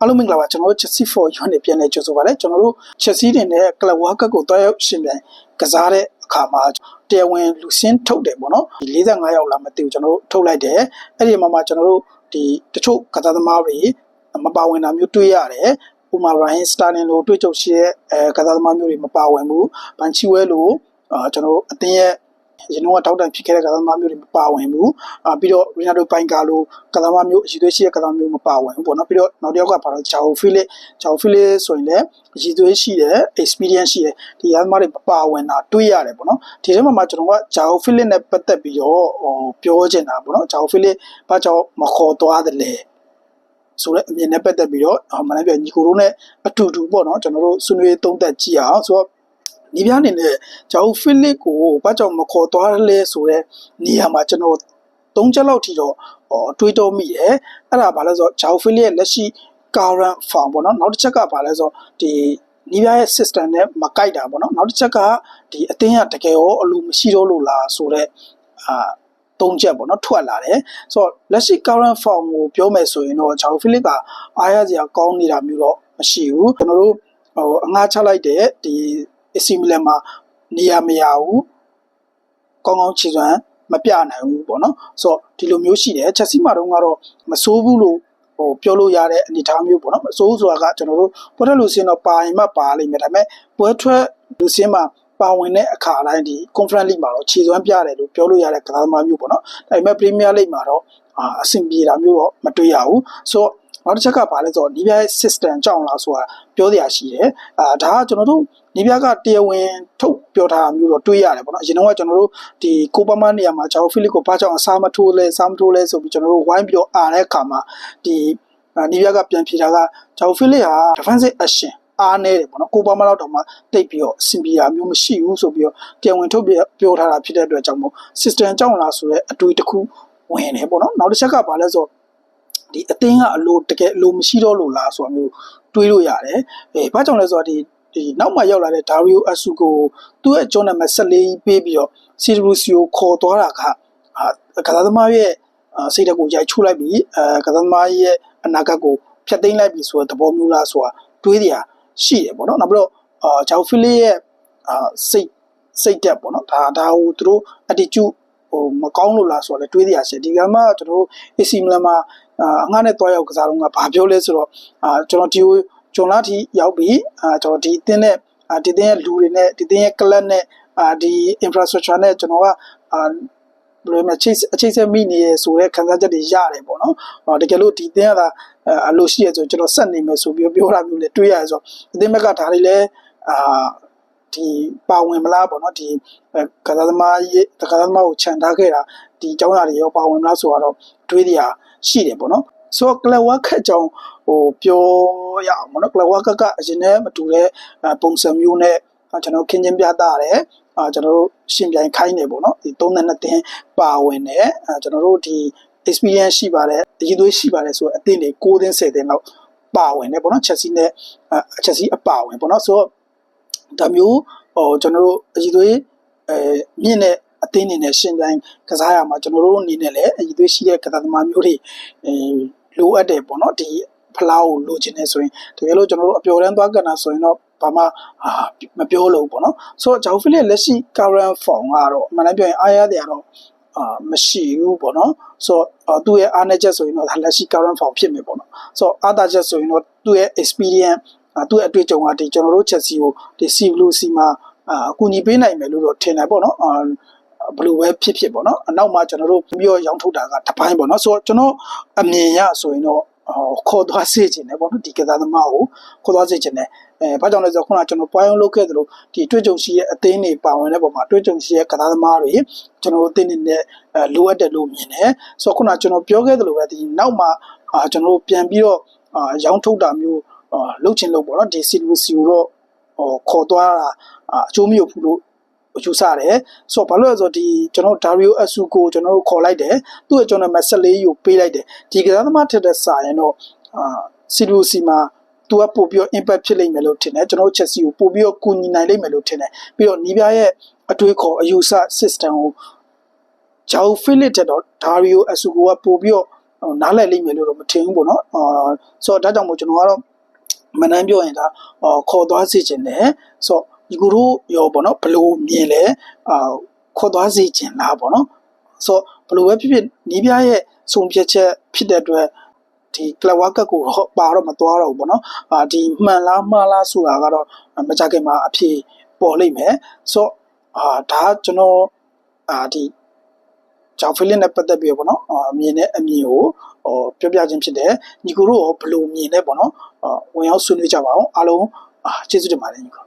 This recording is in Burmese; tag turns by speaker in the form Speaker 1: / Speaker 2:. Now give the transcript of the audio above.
Speaker 1: အားလုံးမင်္ဂလာပါကျွန်တော်တို့ Chelsea for You နဲ့ပြန်လည်ကြိုဆိုပါရစေကျွန်တော်တို့ Chelsea တင်တဲ့ Club World Cup ကိုတွားရောက်ရှင်ပြန်ကစားတဲ့အခါမှာတရားဝင်လူစင်းထုတ်တယ်ပေါ့နော်ဒီ45ရောက်လာမသိဘူးကျွန်တော်တို့ထုတ်လိုက်တယ်အဲ့ဒီမှာမှကျွန်တော်တို့ဒီတချို့ကစားသမားတွေမပါဝင်တာမျိုးတွေ့ရတယ်ဥမာ Ryan Sterling လိုတွေ့ကြုံရှိတဲ့အဲကစားသမားမျိုးတွေမပါဝင်ဘူးဘန်ချီဝဲလိုအာကျွန်တော်တို့အသင်းရဲ့ ကျွန်တော်ကတောက်တန်ဖြစ်ခဲ့တဲ့ကစားသမားမျိုးတွေမပါဝင်ဘူးအာပြီးတော့ Ronaldo ပိုင်ကာလိုကစားသမားမျိုးအရှိသွေးရှိတဲ့ကစားသမားမျိုးမပါဝင်ဘူးပေါ့နော်ပြီးတော့နောက်တစ်ယောက်ကပါတော့ Joao Felix Joao Felix ဆိုရင်လည်းအရှိသွေးရှိတဲ့ experience ရှိတဲ့ဒီကစားသမားတွေမပါဝင်တာတွေ့ရတယ်ပေါ့နော်ဒီထဲမှာမှကျွန်တော်က Joao Felix နဲ့ပတ်သက်ပြီးတော့ဟိုပြောချင်တာပေါ့နော် Joao Felix ဘာကြောင့်မခေါ်သွားတယ်လဲဆိုတော့အမြင်နဲ့ပတ်သက်ပြီးတော့မနက်ပြညီကိုတို့နဲ့အတူတူပေါ့နော်ကျွန်တော်တို့ဆွေးနွေးသုံးသပ်ကြည့်အောင်ဆိုတော့ ဒီပြအနေနဲ့ဂျာအိုဖိလစ်ကိုဘာကြောင့်မခေါ်သွားလဲဆိုတော့နေရာမှာကျွန်တော်သုံးချက်လောက်ထိတော့တွေးတောမိတယ်အဲ့ဒါဘာလဲဆိုတော့ဂျာအိုဖိလစ်ရဲ့လက်ရှိ current form ပေါ့နော်နောက်တစ်ချက်ကဘာလဲဆိုတော့ဒီနီးပြရဲ့ system နဲ့မကိုက်တာပေါ့နော်နောက်တစ်ချက်ကဒီအသင်းကတကယ်ရောအလိုမရှိတော့လို့လားဆိုတော့အာသုံးချက်ပေါ့နော်ထွက်လာတယ်ဆိုတော့လက်ရှိ current form ကိုပြောမယ်ဆိုရင်တော့ဂျာအိုဖိလစ်ကအားရစရာကောင်းနေတာမျိုးတော့မရှိဘူးကျွန်တော်တို့ဟိုအငှားချလိုက်တဲ့ဒီ AC Milan မှာနေရာမရဘူးကောင်းကောင်းခြေစွမ်းမပြနိုင်ဘူးပေါ့နော်ဆိုတော့ဒီလိုမျိုးရှိတယ်ချက်စီမှာတော့ကတော့မစိုးဘူးလို့ဟိုပြောလို့ရတဲ့အနေအထားမျိုးပေါ့နော်မစိုးဆိုတာကကျွန်တော်တို့ပွဲထွက်လူစင်းတော့ပါရင်မှပါလိမ့်မယ်ဒါပေမဲ့ပွဲထွက်လူစင်းမှာပါဝင်တဲ့အခါတိုင်းဒီ conference league မှာတော့ခြေစွမ်းပြတယ်လို့ပြောလို့ရတဲ့ကစားသမားမျိုးပေါ့နော်ဒါပေမဲ့ Premier League မှာတော့အာအဆင်ပြေတာမျိုးတော့မတွေ့ရဘူးဆိုတော့ နောက်တစ်ချက်ကဘာလဲဆိုတော့နီးပြဲ system ကြောင့်လားဆိုတာပြောစရာရှိတယ်အာဒါကကျွန်တော်တို့နီးပြကတရားဝင်ထုတ်ပြောထားတာမျိုးတော့တွေးရတယ်ပေါ့နော်အရင်တော့ကျွန်တော်တို့ဒီကိုပမာနေရာမှာဂျာအိုဖိလစ်ကိုဘာကြောင့်အစားမထိုးလဲစားမထိုးလဲဆိုပြီးကျွန်တော်တို့ဝိုင်းပြီးတော့အားတဲ့အခါမှာဒီနီးပြကပြန်ဖြေတာကဂျာအိုဖိလစ်ဟာ defensive action အားနေတယ်ပေါ့နော်ကိုပါမလောက်တော့မှတိတ်ပြီးတော့စင်ပီယာမျိုးမရှိဘူးဆိုပြီးတော့တရားဝင်ထုတ်ပြောထားတာဖြစ်တဲ့အတွက်ကြောင့်မို့ system ကြောင့်လားဆိုရဲအတွေ့တစ်ခုဝင်တယ်ပေါ့နော်နောက်တစ်ချက်ကဘာလဲဆိုတော့ ဒီအသင်းကအလိုတကယ်အလိုမရှိတော့လို့လားဆိုတာမျိုးတွေးလို့ရတယ်အဲဘာကြောင့်လဲဆိုတော့ဒီဒီနောက်မှရောက်လာတဲ့ Dario Asuko သူ့ရဲ့ကျောင်းနံပါတ်14ပေးပြီးတော့ Sirusio ခေါ်သွားတာကကစားသမားရဲ့စိတ်ဓာတ်ကိုရိုက်ချိုးလိုက်ပြီးအဲကစားသမားရဲ့အနာဂတ်ကိုဖျက်သိမ်းလိုက်ပြီးဆိုတဲ့သဘောမျိုးလားဆိုတာတွေးတရားရှိတယ်ပေါ့နော်နောက်ပြီးတော့အာဂျောက်ဖီလီရဲ့အာစိတ်စိတ်တက်ပေါ့နော်ဒါဒါဟိုသူတို့ attitude ဟိုမကောင်းလို့လားဆိုတော့လေတွေးတရားရှိဒီကမှကျွန်တော်တို့ AC Milan မှာအငှားနဲ့တွားရောက်ကစားတော့ကဘာပြောလဲဆိုတော့အာကျွန်တော်ဒီဂျွန်လာတီရောက်ပြီးအာကျွန်တော်ဒီအတင်းနဲ့အာဒီတင်းရဲ့လူတွေနဲ့ဒီတင်းရဲ့ club နဲ့အာဒီ infrastructure နဲ့ကျွန်တော်ကအာဘယ်လိုလဲချိတ်အချိတ်ဆက်မိနေရဆိုတဲ့ခံစားချက်တွေရတယ်ပေါ့နော်။တကယ်လို့ဒီတင်းကသာအလိုရှိရဆိုကျွန်တော်ဆက်နေမယ်ဆိုပြီးပြောတာမျိုးလည်းတွေးရတယ်ဆိုတော့အတင်းဘက်ကဒါတွေလည်းအာ ဒီပါဝင်မလားပေါ့နော်ဒီကစားသမားရေးကစားသမားကိုခြံထားခဲ့တာဒီအကြောင်းအရာတွေရောပါဝင်မလားဆိုတော့တွေးရရှိတယ်ပေါ့နော်ဆိုတော့ကလဝါခက်ကြောင်ဟိုပြောရအောင်ပေါ့နော်ကလဝါခက်ကအရင်နဲ့မတူတဲ့ပုံစံမျိုးနဲ့ကျွန်တော်ခင်းချင်းပြတာတယ်အာကျွန်တော်တို့ရှင်ပြိုင်ခိုင်းနေပေါ့နော်ဒီ3နဲ့2တင်းပါဝင်တယ်အာကျွန်တော်တို့ဒီ experience ရှိပါတယ်အရေးသွေးရှိပါတယ်ဆိုတော့အသင်းတွေ6တင်း10တင်းလောက်ပါဝင်တယ်ပေါ့နော်ချက်စီနဲ့ချက်စီအပါဝင်ပေါ့နော်ဆိုတော့ ဒါမျိုးဟိုကျွန်တော်တို့အရေးသွေးအဲမြင့်တဲ့အသင်းအနေနဲ့ရှင်ပြိုင်ကစားရမှာကျွန်တော်တို့အနေနဲ့လည်းအရေးသွေးရှိတဲ့ကစားသမားမျိုးတွေအဲလိုအပ်တယ်ပေါ့နော်ဒီဖလားကိုလိုချင်နေဆိုရင်တကယ်လို့ကျွန်တော်တို့အပျော်တမ်းသွားကန်တာဆိုရင်တော့ဘာမှအာမပြောလို့ပေါ့နော်ဆိုတော့ဂျောက်ဖီလစ်လက်ရှိ current form ကတော့အမှန်တမ်းပြောရင်အားရတဲ့ကတော့အာမရှိဘူးပေါ့နော်ဆိုတော့သူ့ရဲ့အားနည်းချက်ဆိုရင်တော့လက်ရှိ current form ဖြစ်မယ်ပေါ့နော်ဆိုတော့အားသာချက်ဆိုရင်တော့သူ့ရဲ့ experience သူ့ရဲ့အတွေ့အကြုံကဒီကျွန်တော်တို့ Chelsea ကိုဒီ C Blue C မှာအာအကူအညီပေးနိုင်မယ်လို့တော့ထင်တယ်ပေါ့နော်အာဘယ်လိုပဲဖြစ်ဖြစ်ပေါ့နော်အနောက်မှာကျွန်တော်တို့ပြီးတော့ရောင်းထုတ်တာကတပိုင်းပေါ့နော်ဆိုတော့ကျွန်တော်အမြင်ရဆိုရင်တော့ခေါ်သွားစေချင်တယ်ပေါ့နော်ဒီကစားသမားကိုခေါ်သွားစေချင်တယ်အဲဘာကြောင့်လဲဆိုတော့ခုနကကျွန်တော်ပွိုင်းအောင်လုပ်ခဲ့သလိုဒီတွေ့ကြုံရှိရဲ့အသင်းတွေပါဝင်တဲ့ပုံမှာတွေ့ကြုံရှိရဲ့ကစားသမားတွေကျွန်တော်တို့အသင်းတွေနဲ့လိုအပ်တယ်လို့မြင်တယ်ဆိုတော့ခုနကကျွန်တော်ပြောခဲ့သလိုပဲဒီနောက်မှာကျွန်တော်တို့ပြန်ပြီးတော့ရောင်းထုတ်တာမျိုး လုပ်ချင်လို့ပေါ့နော်ဒီစီလူစီကိုတော့ခေါ်သွားတာအချိုးမရဘူးလို့ယူဆတယ်ဆိုတော့ဘာလို့လဲဆိုတော့ဒီကျွန်တော်ဒါရီယိုအဆူကိုကျွန်တော်တို့ခေါ်လိုက်တယ်သူ့ရဲ့ကျွန်တော်မက်ဆေ့လေးကိုပေးလိုက်တယ်ဒီကစားသမားထက်တဲ့စာရင်တော့အာစီလူစီမှာသူကပို့ပြီးတော့ impact ဖြစ်လိမ့်မယ်လို့ထင်တယ်ကျွန်တော်တို့ Chelsea ကိုပို့ပြီးတော့ကူညီနိုင်လိမ့်မယ်လို့ထင်တယ်ပြီးတော့နီးပြရဲ့အတွေးခေါ်အယူဆ system ကိုဂျာအိုဖိလစ်တဲ့တော့ဒါရီယိုအဆူကိုကပို့ပြီးတော့ဟိုနားလည်လိမ့်မယ်လို့တော့မထင်ဘူးပေါ့နော်အာဆိုတော့ဒါကြောင့်မို့ကျွန်တော်ကတော့ မနှမ်းပြောရင်ဒါအော်ခေါ်သွားစေခြင်းနဲ့ဆိုတော့ဒီကူတို့ရောပေါ့နော်ဘယ်လိုမြင်လဲအာခေါ်သွားစေခြင်းလားပေါ့နော်ဆိုတော့ဘယ်လိုပဲဖြစ်ဖြစ်နီးပြရဲ့စုံဖြတ်ချက်ဖြစ်တဲ့အတွက်ဒီကလဝကတ်ကိုတော့ပါတော့မသွားတော့ဘူးပေါ့နော်အာဒီမှန်လားမှားလားဆိုတာကတော့မကြခင်မှာအဖြေပေါ်လိမ့်မယ်ဆိုတော့အာဒါကကျွန်တော်အာဒီ ကြောင်ဖိလစ်နဲ့ပတ်သက်ပြီးတော့ပေါ့နော်အာမြင်တဲ့အမြင်ကိုဟောပြောပြခြင်းဖြစ်တယ်ညီကိုတို့ရောဘယ်လိုမြင်လဲပေါ့နော်အာဝင်ရောက်ဆွေးနွေးကြပါအောင်အားလုံးအာကျေးဇူးတင်ပါတယ်ညီကို